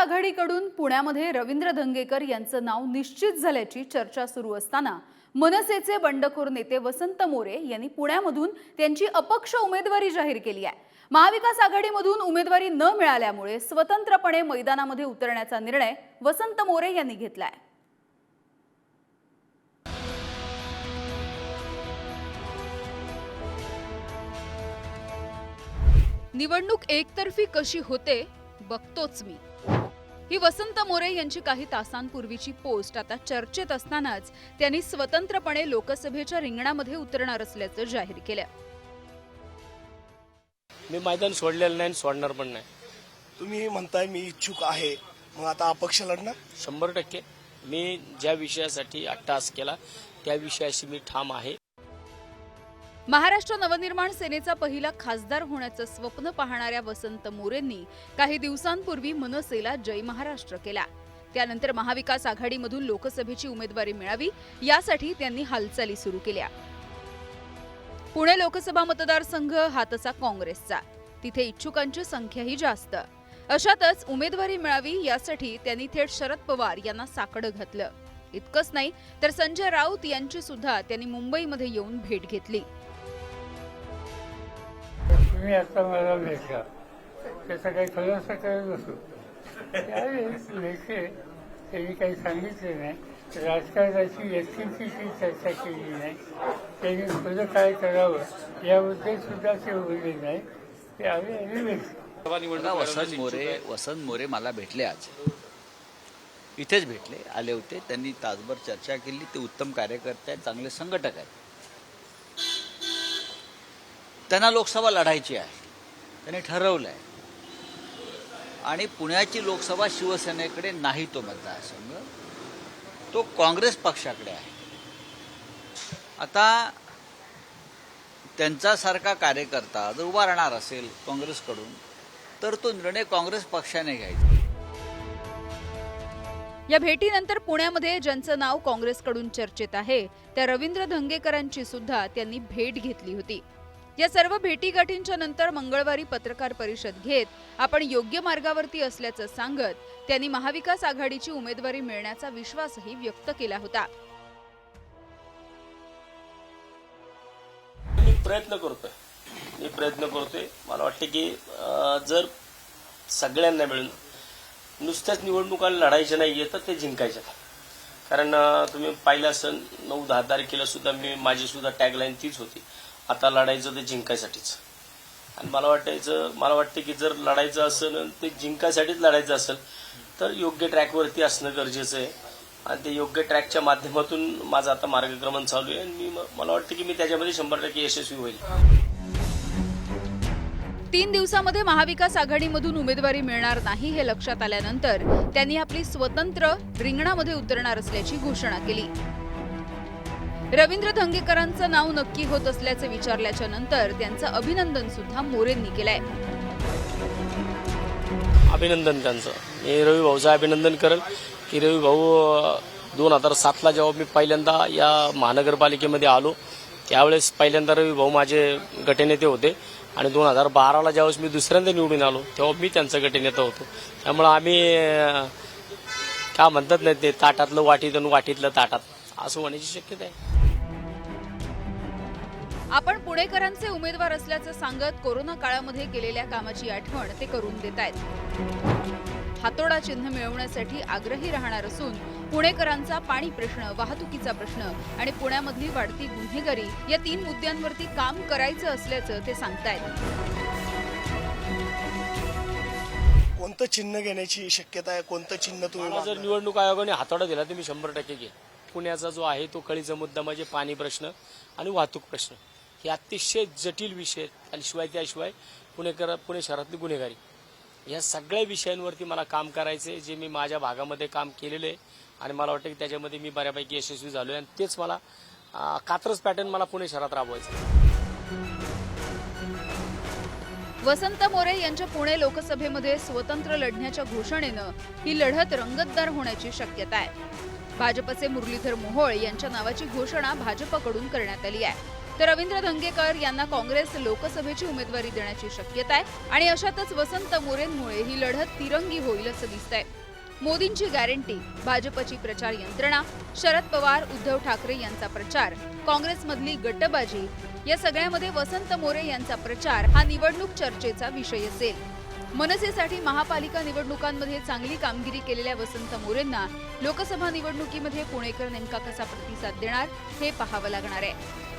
आघाडीकडून पुण्यामध्ये रवींद्र धंगेकर यांचं नाव निश्चित झाल्याची चर्चा सुरू असताना मनसेचे बंडखोर नेते वसंत मोरे यांनी पुण्यामधून त्यांची अपक्ष उमेदवारी जाहीर केली आहे. महाविकास आघाडीमधून उमेदवारी न मिळाल्यामुळे स्वतंत्रपणे मैदानामध्ये उतरण्याचा निर्णय वसंत मोरे यांनी घेतलाय निवडणूक एकतर्फी कशी होते बघतोच मी. ही वसंत मोरे यांची काही तासांपूर्वीची पोस्ट. आता चर्चेत असतानाच त्यांनी स्वतंत्रपणे लोकसभेच्या रिंगणामध्ये उतरणार असल्याचं जाहीर केलं. मी मैदान सोडलेलं नाही आणि सोडणार पण नाही. तुम्ही म्हणताय मी इच्छुक आहे. मग आता अपक्ष लढणार? शंभर टक्के. मी ज्या विषयासाठी अट्टास केला त्या विषयाशी मी ठाम आहे. महाराष्ट्र नवनिर्माण सेनेचा पहिला खासदार होण्याचं स्वप्न पाहणाऱ्या वसंत मोरेंनी काही दिवसांपूर्वी मनसेला जय महाराष्ट्र केला. त्यानंतर महाविकास आघाडीमधून लोकसभेची उमेदवारी मिळावी यासाठी त्यांनी हालचाली सुरू केल्या. पुणे लोकसभा मतदारसंघ हा तसा काँग्रेसचा. तिथे इच्छुकांची संख्याही जास्त. अशातच उमेदवारी मिळावी यासाठी त्यांनी थेट शरद पवार यांना साकडं घातलं. इतकंच नाही तर संजय राऊत यांची सुद्धा त्यांनी मुंबईमध्ये येऊन भेट घेतली. तुम्ही आता मला भेटला त्याचा काही खुलासा करत नसू त्यावेळेस लेखे त्यांनी काही सांगितले नाही. राजकारणाची व्यक्तींची काही चर्चा केली नाही. त्यांनी पुढं काय करावं याबद्दल सुद्धा ते बोलले नाही. ते आम्ही आम्ही भेटलो मला वसंत मोरे वसंत मोरे मला भेटले आज. इथेच भेटले आले होते. त्यांनी तासभर चर्चा केली. ते उत्तम कार्यकर्ते आहेत चांगले संघटक आहेत. त्यांना लोकसभा लढायची आहे. त्यांनी ठरवलं आहे आणि पुण्याची लोकसभा शिवसेनेकडे नाही तो मतदारसंघ. तो काँग्रेस पक्षाकडे आहे. आता त्यांच्यासारखा कार्यकर्ता जर उभा राहणार असेल काँग्रेसकडून तर तो निर्णय काँग्रेस पक्षाने घ्यायचा. या भेटीनंतर पुण्यामध्ये ज्यांचं नाव काँग्रेसकडून चर्चेत आहे त्या रवींद्र धंगेकरांची सुद्धा त्यांनी भेट घेतली होती. या सर्व भेटीगाठींच्या नंतर मंगळवारी पत्रकार परिषद घेत आपण योग्य मार्गावरती असल्याचं सांगत त्यांनी महाविकास आघाडीची उमेदवारी मिळण्याचा विश्वासही व्यक्त केला होता. मी प्रयत्न करतोय. मी प्रयत्न करतोय. मला वाटते की जर सगळ्यांना मिळून नुसत्याच निवडणुका लढायच्या नाही तर ते जिंकायच्या कारण तुम्ही पाहिलं असेल नऊ दहा तारखेला सुद्धा मी माझी सुद्धा टॅगलाईन तीच होती. आता लढायचं ते जिंकायसाठीच. आणि मला वाटायचं मला वाटतं की जर लढायचं असेल ते जिंकायसाठीच लढायचं असेल तर योग्य ट्रॅकवरती असणं गरजेचं आहे. आणि ते योग्य ट्रॅकच्या माध्यमातून माझं आता मार्गक्रमण चालू आहे. आणि मी मला वाटतं की मी त्याच्यामध्ये शंभर टक्के यशस्वी होईल. तीन दिवसामध्ये महाविकास आघाडीमधून उमेदवारी मिळणार नाही हे लक्षात आल्यानंतर त्यांनी आपली स्वतंत्र रिंगणामध्ये उतरणार असल्याची घोषणा केली. रवींद्र धंगेकरांचं नाव नक्की होत असल्याचं विचारल्याच्या नंतर त्यांचं अभिनंदन सुद्धा मोरेंनी केलंय. अभिनंदन त्यांचं. मी रवी भाऊचं अभिनंदन करेल की रवी भाऊ दोन हजार सातला जेव्हा मी पहिल्यांदा या महानगरपालिकेमध्ये आलो त्यावेळेस पहिल्यांदा रवी भाऊ माझे गटनेते होते. आणि दोन हजार बाराला ज्यावेळेस मी दुसऱ्यांदा निवडून आलो तेव्हा मी त्यांचा गटनेता होतो. त्यामुळं आम्ही काय म्हणतात नाही ते ताटातलं वाटीत आणि वाटीतलं ताटात. असं होण्याची शक्यता आहे. पुणेकरांचे उमेदवार असल्याचं सांगत कोरोना काळामध्ये केलेल्या कामाची आठवण ते करून देत आहेत हातोडा चिन्ह मिळवण्यासाठी आग्रही राहणार असून पुणेकरांचा पाणी प्रश्न वाहतुकीचा प्रश्न आणि पुण्यामधली वाढती गुन्हेगारी या तीन मुद्द्यांवरती काम करायचं असल्याचं ते सांगतायत. कोणतं चिन्ह घेण्याची शक्यता आहे? कोणतं चिन्ह तुम्ही जर? निवडणूक आयोगाने हातोडा दिला तर मी शंभर टक्के घे पुण्याचा जो आहे तो कळीचा मुद्दा म्हणजे पाणी प्रश्न आणि वाहतूक प्रश्न. हे अतिशय जटिल विषय आहेत. आणि शिवाय त्याशिवाय पुणेकर पुणे शहरातली गुन्हेगारी. या सगळ्या विषयांवरती मला काम करायचे जे मी माझ्या भागामध्ये काम केलेलं आहे. आणि मला वाटतं की त्याच्यामध्ये मी बऱ्यापैकी यशस्वी झालो आहे आणि तेच मला कात्रस कात्रज पॅटर्न मला पुणे शहरात राबवायचं वसंत मोरे यांच्या पुणे लोकसभेमध्ये स्वतंत्र लढण्याच्या घोषणेनं ही लढत रंगतदार होण्याची शक्यता आहे. भाजपचे मुरलीधर मोहोळ यांच्या नावाची घोषणा भाजपकडून करण्यात आली आहे. तर रवींद्र धंगेकर यांना काँग्रेस लोकसभेची उमेदवारी देण्याची शक्यता आहे आणि अशातच वसंत मोरेंमुळे ही लढत तिरंगी होईल असं दिसतंय. मोदींची गॅरंटी भाजपची प्रचार यंत्रणा शरद पवार उद्धव ठाकरे यांचा प्रचार काँग्रेसमधली गटबाजी या सगळ्यामध्ये वसंत मोरे यांचा प्रचार हा निवडणूक चर्चेचा विषय असेल. मनसेसाठी महापालिका निवडणुकांमध्ये चांगली कामगिरी केलेल्या वसंत मोरेंना लोकसभा निवडणुकीमध्ये पुणेकर नेमका कसा प्रतिसाद देणार हे पाहावं लागणार आहे.